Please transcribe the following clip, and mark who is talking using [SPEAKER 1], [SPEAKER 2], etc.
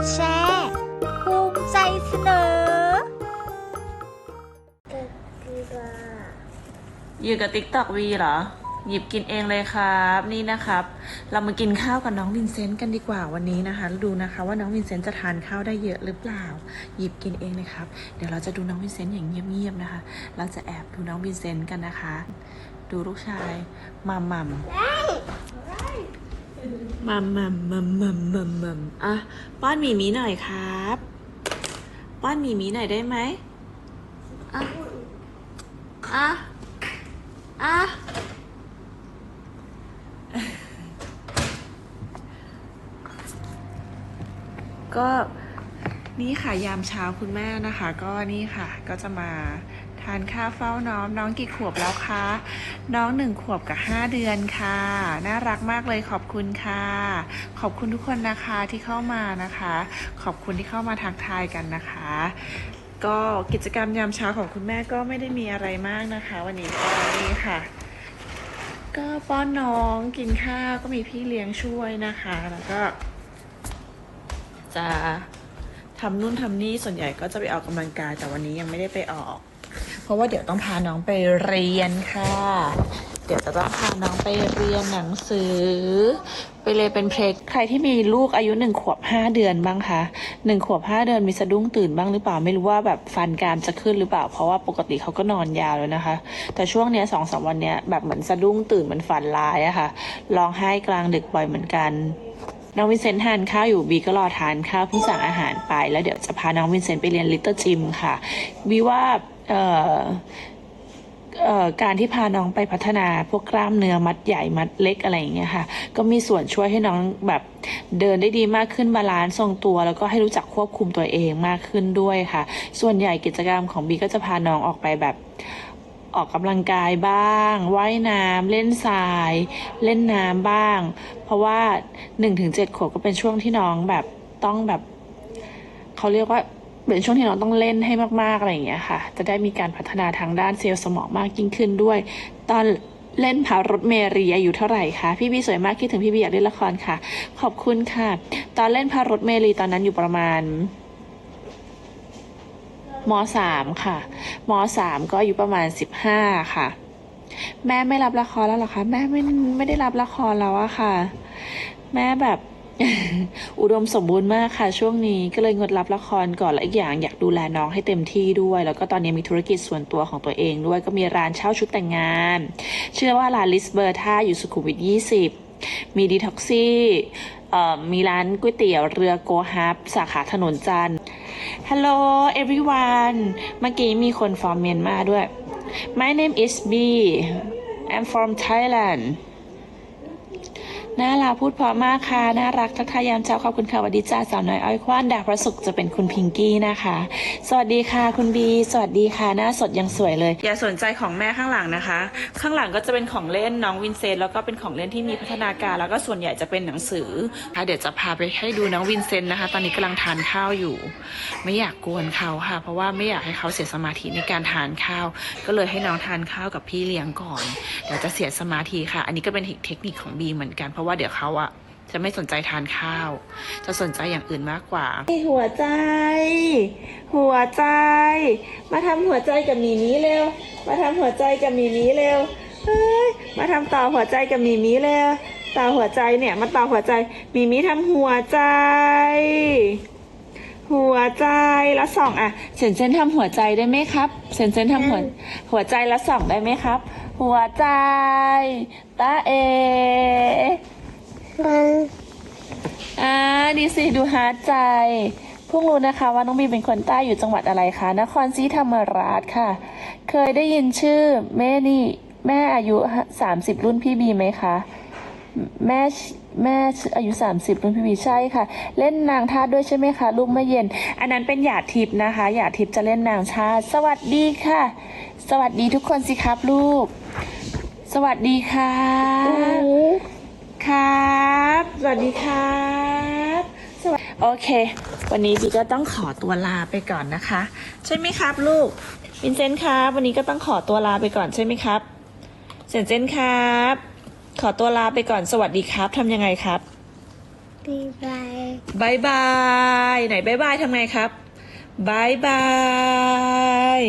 [SPEAKER 1] ดแชร์ภูมิใจเสนอ
[SPEAKER 2] อยู่กับ TikTok วีเหรอ หยิบกินเองเลยครับนี่นะครับ เรามากินข้าวกับน้องวินเซนต์กันดีกว่าวันนี้นะคะดูนะคะว่าน้องวินเซนต์จะทานข้าวได้เยอะหรือเปล่า หยิบกินเองเลยครับ เดี๋ยวเราจะดูน้องวินเซนต์อย่างเงียบๆนะคะ เราจะแอบดูน้องวินเซนต์กันนะคะ ดูลูกชายมัมมัม มัมมัมมัมมัมมัมมัมอะป้อนหมีหมีหน่อยครับ ป้อนหมีหมีหน่อยได้ไหมอะอะอะก็นี่ค่ะยามเช้าคุณแม่นะคะ ก็นี่ค่ะ ก็จะมา ทานข้าวเฝ้าน้องน้องกี่ขวบแล้วคะ น้องหนึ่งขวบกับห้าเดือนค่ะ น่ารักมากเลยขอบคุณค่ะ ขอบคุณทุกคนนะคะที่เข้ามานะคะ ขอบคุณที่เข้ามาทักทายกันนะคะ ก็กิจกรรมยามเช้าของคุณแม่ก็ไม่ได้มีอะไรมากนะคะ วันนี้ก็นี่ค่ะ ก็ป้อนน้องกินข้าวก็มีพี่เลี้ยงช่วยนะคะแล้วก็ จะทำนู่นทำนี่ส่วนใหญ่ก็จะไปออกกำลังกายแต่วันนี้ยังไม่ได้ไปออก เพราะว่าเดี๋ยวต้องพาน้องไปเรียนค่ะ เดี๋ยวจะต้องพาน้องไปเรียนหนังสือ ไปเลยเป็นเพลงใครที่มีลูกอายุหนึ่งขวบห้าเดือนบ้างคะหนึ่งขวบห้าเดือนมีสะดุ้งตื่นบ้างหรือเปล่าไม่รู้ว่าแบบฟันกรามจะขึ้นหรือเปล่า เพราะว่าปกติเขาก็นอนยาวแล้วนะคะ แต่ช่วงเนี้ยสองสามวันเนี้ยแบบเหมือนสะดุ้งตื่นเหมือนฝันร้ายอะค่ะร้องไห้กลางดึกบ่อยเหมือนกันน้องวินเซนต์ทานข้าวอยู่บีก็รอทานข้าวเพิ่งสั่งอาหารไป แล้วเดี๋ยวจะพาน้องวินเซนต์ไปเรียนลิตเติ้ลจิมค่ะบีว่า การที่พาน้องไปพัฒนาพวกกล้ามเนื้อมัดใหญ่มัดเล็กอะไรอย่างเงี้ยค่ะ ก็มีส่วนช่วยให้น้องแบบเดินได้ดีมากขึ้นบาลานซ์ทรงตัว แล้วก็ให้รู้จักควบคุมตัวเองมากขึ้นด้วยค่ะ ส่วนใหญ่กิจกรรมของบีก็จะพาน้องออกไปแบบออกกำลังกายบ้าง ว่ายน้ำเล่นทราย เล่นน้ำบ้าง เพราะว่าหนึ่งถึงเจ็ดขวบก็เป็นช่วงที่น้องแบบต้องแบบเขาเรียกว่า เป็นช่วงที่น้องต้องเล่นให้มากๆอะไรอย่างเงี้ยค่ะ จะได้มีการพัฒนาทางด้านเซลล์สมองมากยิ่งขึ้นด้วย ตอนเล่นพารถเมรีอายุเท่าไหร่คะพี่บีสวยมากคิดถึงพี่บีอยากเล่นละครค่ะ ขอบคุณค่ะ ตอนเล่นพารถเมรีตอนนั้นอยู่ประมาณมสามค่ะมสามก็อายุประมาณสิบห้าค่ะ แม่ไม่รับละครแล้วหรอคะแม่ไม่ไม่ได้รับละครแล้วอะค่ะ แม่แบบ อุดมสมบูรณ์มากค่ะ ช่วงนี้ก็เลยงดรับละครก่อนและอีกอย่างอยากดูแลน้องให้เต็มที่ด้วย แล้วก็ตอนนี้มีธุรกิจส่วนตัวของตัวเองด้วยก็มีร้านเช่าชุดแต่งงาน เชื่อว่าร้านลิสเบอร์ท่าอยู่สุขุมวิท 20 มีดีท็อกซี่มีร้านก๋วยเตี๋ยวเรือโกฮับสาขาถนนจันทร์ Hello everyone เมื่อกี้มีคนฟอร์มเมียนมาด้วย My name is B I'm from Thailand น่ารักพูดพราะมากค่ะ น่ารักทักทายยามเช้าขอบคุณค่ะวัสดีจ้าสาวน้อยอ้อยคว้านดาพระสุขจะเป็นคุณพิงกี้นะคะ สวัสดีค่ะคุณบี สวัสดีค่ะ หน้าสดยังสวยเลย อย่าสนใจของแม่ข้างหลังนะคะ ข้างหลังก็จะเป็นของเล่นน้องวินเซนต์แล้วก็เป็นของเล่นที่มีพัฒนาการ แล้วก็ส่วนใหญ่จะเป็นหนังสือค่ะเดี๋ยวจะพาไปให้ดูน้องวินเซนต์นะคะ ตอนนี้กำลังทานข้าวอยู่ ไม่อยากกวนเขาค่ะ เพราะว่าไม่อยากให้เขาเสียสมาธิในการทานข้าว ก็เลยให้น้องทานข้าวกับพี่เลี้ยงก่อนเดี๋ยวจะเสียสมาธิค่ะ อันนี้ก็เป็นเทคนิคของบีเหมือนกันเพราะว่าเดี๋ยวเขาอะจะไม่สนใจทานข้าว จะสนใจอย่างอื่นมากกว่า หัวใจ หัวใจ มาทำหัวใจกับมีมีเร็ว มาทำหัวใจกับมีมีเร็วเฮ้ยมาทำต่อหัวใจกับมีมีเร็วต่อหัวใจเนี่ยมาต่อหัวใจ มีมีทำหัวใจ หัวใจละสองอะเซนเซนทำหัวใจได้ไหมครับเซนเซนทำหัวหัวใจละสองได้ไหมครับ หัวใจตาเอ อ่าดีสิดูฮาร์ดใจเพิ่งรู้นะคะว่าน้องบีเป็นคนใต้อยู่จังหวัดอะไรคะ นครศรีธรรมราชค่ะ เคยได้ยินชื่อแม่นี่ แม่อายุสามสิบรุ่นพี่บีไหมคะ แม่แม่อายุ 30รุ่นพี่บีใช่ค่ะ เล่นนางทาด้วยใช่ไหมคะลูกเมื่อเย็น อันนั้นเป็นหยาดทิพย์นะคะหยาดทิพย์จะเล่นนางชาสวัสดีค่ะ สวัสดีทุกคนสิครับลูก สวัสดีค่ะ ครับ สวัสดีครับสวัสโอเค วันนี้บีก็ต้องขอตัวลาไปก่อนนะคะ ใช่ไหมครับลูกวินเซนต์ครับ วันนี้ก็ต้องขอตัวลาไปก่อนใช่ไหมครับเซนเซนต์ครับ ขอตัวลาไปก่อนสวัสดีครับทำยังไงครับ
[SPEAKER 1] บ๊ายบาย
[SPEAKER 2] บายบายไหนบายบายทำไงครับบายบาย